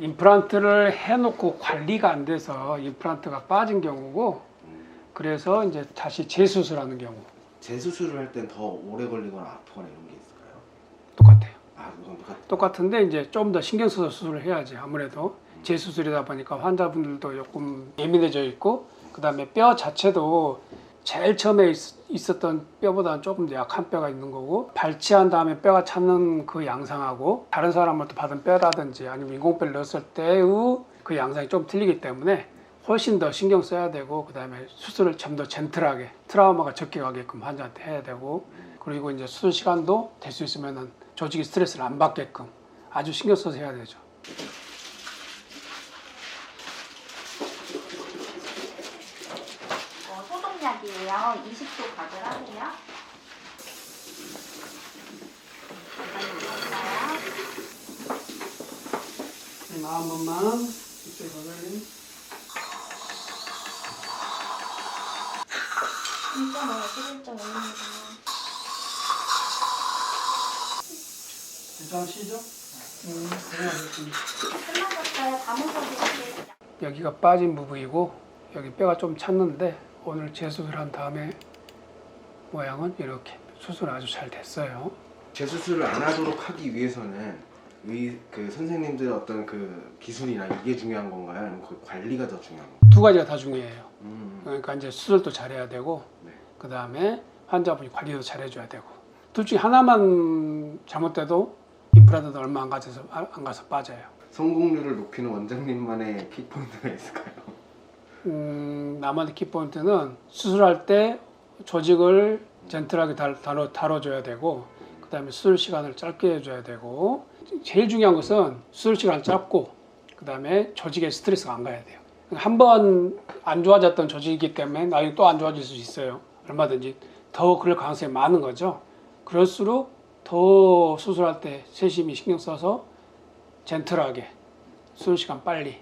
임플란트를 해놓고 관리가 안 돼서 임플란트가 빠진 경우고 그래서 이제 다시 재수술하는 경우 재수술을 할 땐 더 오래 걸리거나 아프거나 이런 게 있을까요? 똑같아요. 아, 우선 똑같... 똑같은데 이제 좀 더 신경 써서 수술을 해야지 아무래도 재수술이다 보니까 환자분들도 조금 예민해져 있고 그다음에 뼈 자체도 제일 처음에 있, 었던 뼈보다는 조금 더 약한 뼈가 있는 거고 발치한 다음에 뼈가 찾는 그 양상하고 다른 사람으로부터 받은 뼈라든지 아니면 인공뼈를 넣었을 때의 그 양상이 좀 틀리기 때문에 훨씬 더 신경 써야 되고 그 다음에 수술을 좀 더 젠틀하게 트라우마가 적게 가게끔 환자한테 해야 되고 그리고 이제 수술 시간도 될 수 있으면은 조직이 스트레스를 안 받게끔 아주 신경 써서 해야 되죠. 어, 소독약이에요. 20도 가져가세요. 감사합니다. 한 번만 이쪽에 보면 1.5, 11.5입니다. 괜찮으시죠? 음, 끝나셨어요. 여기가 빠진 부분이고 여기 뼈가 좀 찼는데 오늘 재수술 한 다음에 모양은 이렇게 수술 아주 잘 됐어요. 재수술을 안 하도록 하기 위해서는 의, 그 선생님들의 어떤 그 기술이나 이게 중요한 건가요? 아니면 그 관리가 더 중요한 건가요? 두 가지가 다 중요해요. 음. 그러니까 이제 수술도 잘해야 되고 네. 그 다음에 환자분이 관리도 잘해줘야 되고 둘 중에 하나만 잘못돼도 임플란트도 얼마 안 가서 안 가서 빠져요. 성공률을 높이는 원장님만의 키포인트가 있을까요? 음, 나만의 키포인트는 수술할 때 조직을 젠틀하게 다- 다뤄, 다뤄줘야 되고 그 다음에 수술 시간을 짧게 해줘야 되고 제일 중요한 것은 수술 시간을 짧고 그 다음에 조직에 스트레스가 안 가야 돼요. 한 번 안 좋아졌던 조직이기 때문에 나중에 또 안 좋아질 수 있어요. 얼마든지. 더 그럴 가능성이 많은 거죠. 그럴수록 더 수술할 때 세심히 신경 써서 젠틀하게 수술 시간 빨리